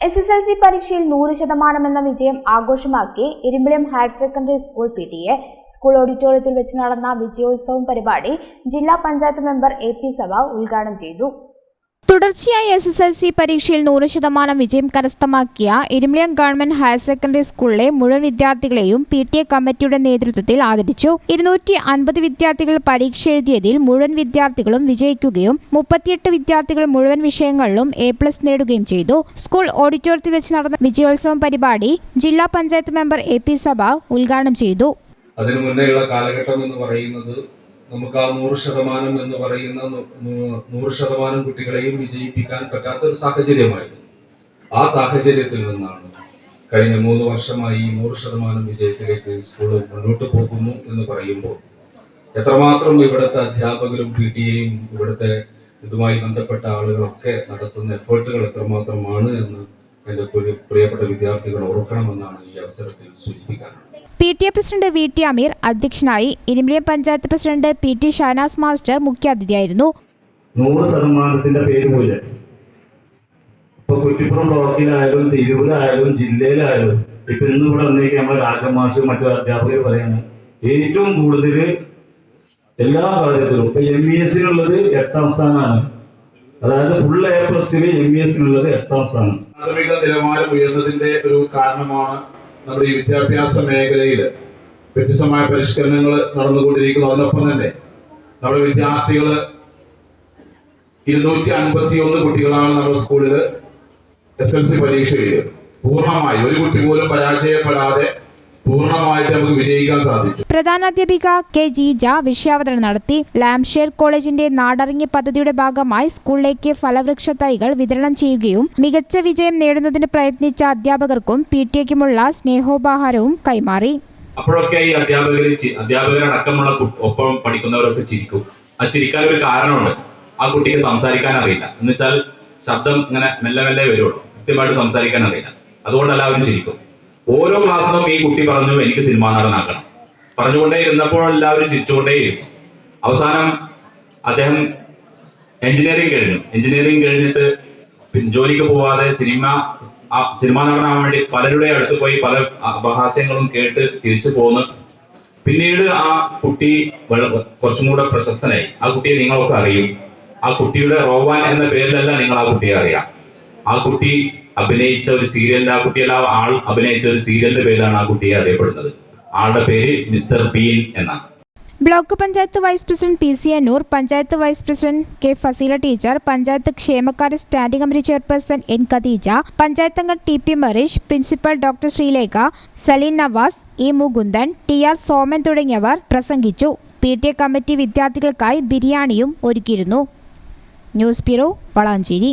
S S L C പരീക്ഷയിൽ നൂറ് ശതമാനം എന്ന വിജയം ആഘോഷമാക്കി Irumbiliyam higher secondary school P T A school ഓഡിറ്റോറിയത്തിൽ വെച്ച് നടന്ന വിജയോത്സവം പരിപാടി ജില്ലാ പഞ്ചായത്ത് മെമ്പർ എ പി സഭ ഉദ്ഘാടനം ചെയ്തു. തുടർച്ചയായി എസ് എസ് എൽ സി പരീക്ഷയിൽ നൂറ് ശതമാനം വിജയം കരസ്ഥമാക്കിയ ഇരുമ്പിളിയം ഗവൺമെന്റ് ഹയർ സെക്കൻഡറി സ്കൂളിലെ മുഴുവൻ വിദ്യാർത്ഥികളെയും പി ടി എ കമ്മിറ്റിയുടെ നേതൃത്വത്തിൽ ആദരിച്ചു. ഇരുന്നൂറ്റി അൻപത് വിദ്യാർത്ഥികൾ പരീക്ഷ എഴുതിയതിൽ മുഴുവൻ വിദ്യാർത്ഥികളും വിജയിക്കുകയും മുപ്പത്തിയെട്ട് വിദ്യാർത്ഥികൾ മുഴുവൻ വിഷയങ്ങളിലും എ പ്ലസ് നേടുകയും ചെയ്തു. സ്കൂൾ ഓഡിറ്റോറിയത്തിൽ വെച്ച് നടന്ന വിജയോത്സവം പരിപാടി ജില്ലാ പഞ്ചായത്ത് മെമ്പർ എ പി സഭ ഉദ്ഘാടനം ചെയ്തു. അതിനു മുന്നേയുള്ള കാലഘട്ടം എന്ന് പറയുന്നത് നമുക്ക് ആ നൂറ് ശതമാനം എന്ന് പറയുന്ന നൂറ് ശതമാനം കുട്ടികളെയും വിജയിപ്പിക്കാൻ പറ്റാത്ത ഒരു സാഹചര്യമായിരുന്നു. ആ സാഹചര്യത്തിൽ നിന്നാണ് കഴിഞ്ഞ മൂന്ന് വർഷമായി ഈ നൂറ് ശതമാനം വിജയത്തിലേക്ക് സ്കൂൾ മുന്നോട്ട് പോകുന്നു എന്ന് പറയുമ്പോൾ എത്രമാത്രം ഇവിടുത്തെ അധ്യാപകരും പി ടി എയും ഇവിടുത്തെ ഇതുമായി ബന്ധപ്പെട്ട ആളുകളൊക്കെ നടത്തുന്ന എഫേർട്ടുകൾ എത്രമാത്രമാണ് എന്ന് പ്രിയ- പ്രിയപ്പെട്ട വിദ്യാർത്ഥികൾ ഓർക്കണമെന്നാണ് ഈ അവസരത്തിൽ സൂചിപ്പിക്കാനുള്ളത്. P T A president V T Ameer അധ്യക്ഷനായി Irumbiliyam panchayat president P T Shanas master മുഖ്യാതിഥിയായിരുന്നു. നൂറ് ശതമാനത്തിന്റെ പേര് പോലെ. ഇപ്പൊ കുറ്റിപ്പുറം ബ്ലോക്കിലായാലും തിരൂരായാലും ജില്ലയിലായാലും ഇപ്പൊ ഇന്ന് ഇവിടെ വന്നേക്ക് നമ്മൾ രാജമാഷ് മറ്റു അധ്യാപകർ പറയാണ് ഏറ്റവും കൂടുതൽ എല്ലാ കാര്യത്തിലും ഇപ്പൊ എം ഇ എസിനുള്ളത് എട്ടാം സ്ഥാനമാണ്. അതായത് ഫുൾ എ പ്ലസിൽ എം ഇ എസിനുള്ളത് എട്ടാം സ്ഥാനം പ്രാഥമിക നിലവാരം ഉയർന്നതിന്റെ ഒരു കാരണമാണ് നമ്മുടെ ഈ വിദ്യാഭ്യാസ മേഖലയിൽ വ്യത്യസ്തമായ പരിഷ്കരണങ്ങൾ നടന്നുകൊണ്ടിരിക്കുന്നു അതിനൊപ്പം തന്നെ നമ്മുടെ വിദ്യാർത്ഥികൾ ഇരുന്നൂറ്റി അൻപത്തി ഒന്ന് കുട്ടികളാണ് നമ്മുടെ സ്കൂളിൽ എസ് എൽ സി പരീക്ഷ എഴുതിയത്. പൂർണമായി ഒരു കുട്ടി പോലും പരാജയപ്പെടാതെ പൂർണമായിട്ട് നമുക്ക് വിജയിക്കാൻ സാധിച്ചു. പ്രധാനാധ്യാപിക കെ ജീജ വിഷയാവതരണം നടത്തി ലാംഷെയർ കോളേജിന്റെ നാടറിഞ്ഞ പദ്ധതിയുടെ ഭാഗമായി സ്കൂളിലേക്ക് ഫലവൃക്ഷ തൈകൾ വിതരണം ചെയ്യുകയും മികച്ച വിജയം നേടുന്നതിന് പ്രയത്നിച്ച അധ്യാപകർക്കും പി ടി എക്കുമുള്ള സ്നേഹോപഹാരവും കൈമാറി. അപ്പോഴൊക്കെ ഈ അധ്യാപകർ അധ്യാപകരടക്കമുള്ള ഒപ്പം പഠിക്കുന്നവരൊക്കെ ചിരിക്കും. ആ ചിരിക്കാൻ ഒരു കാരണമുണ്ട്. ആ കുട്ടിക്ക് സംസാരിക്കാൻ അറിയില്ല. എന്ന് വെച്ചാൽ ശബ്ദം ഇങ്ങനെ മെല്ലെ മെല്ലെ വരുള്ളൂ. കൃത്യമായിട്ട് സംസാരിക്കാൻ അറിയില്ല. അതുകൊണ്ട് എല്ലാവരും ചിരിക്കും. ഓരോ ക്ലാസ്സിലും ഈ കുട്ടി പറഞ്ഞു എനിക്ക് സിനിമാ നടനാക്കണം. പറഞ്ഞുകൊണ്ടേ ഇരുന്നപ്പോൾ എല്ലാവരും ചിരിച്ചുകൊണ്ടേയിരുന്നു. അവസാനം അദ്ദേഹം എഞ്ചിനീയറിംഗ് കഴിഞ്ഞു. എഞ്ചിനീയറിംഗ് കഴിഞ്ഞിട്ട് ജോലിക്ക് പോവാതെ സിനിമ സിനിമാ നടനാവാൻ വേണ്ടി പലരുടെ അടുത്ത് പോയി പല അപഹാസ്യങ്ങളും കേട്ട് തിരിച്ചു പോന്ന്. പിന്നീട് ആ കുട്ടി കുറച്ചും കൂടെ പ്രശസ്തനായി. ആ കുട്ടിയെ നിങ്ങളൊക്കെ അറിയും. ആ കുട്ടിയുടെ റോവാൻ എന്ന പേരിലല്ല നിങ്ങൾ ആ കുട്ടിയെ അറിയാം. ആ കുട്ടി അഭിനയിച്ച ഒരു സീരിയലിന്റെ ആ കുട്ടിയല്ല ആൾ അഭിനയിച്ച ഒരു സീരിയലിന്റെ പേരാണ് ആ കുട്ടിയെ അറിയപ്പെടുന്നത്. ആളുടെ പേര് മിസ്റ്റർ ബീൻ എന്നാണ്. Block panchayat vice president P C Annur panchayat vice president K Faseela teacher panchayat ക്ഷേമകാര്യ standing committee chairperson N Khadeeja panchayat അംഗം T P Mareesh principal doctor Sreelekha Saleen Navas E Mukundan T R Soman തുടങ്ങിയവർ പ്രസംഗിച്ചു. P T A committee വിദ്യാർത്ഥികൾക്കായി ബിരിയാണിയും ഒരുക്കിയിരുന്നു. News bureau Valanchery.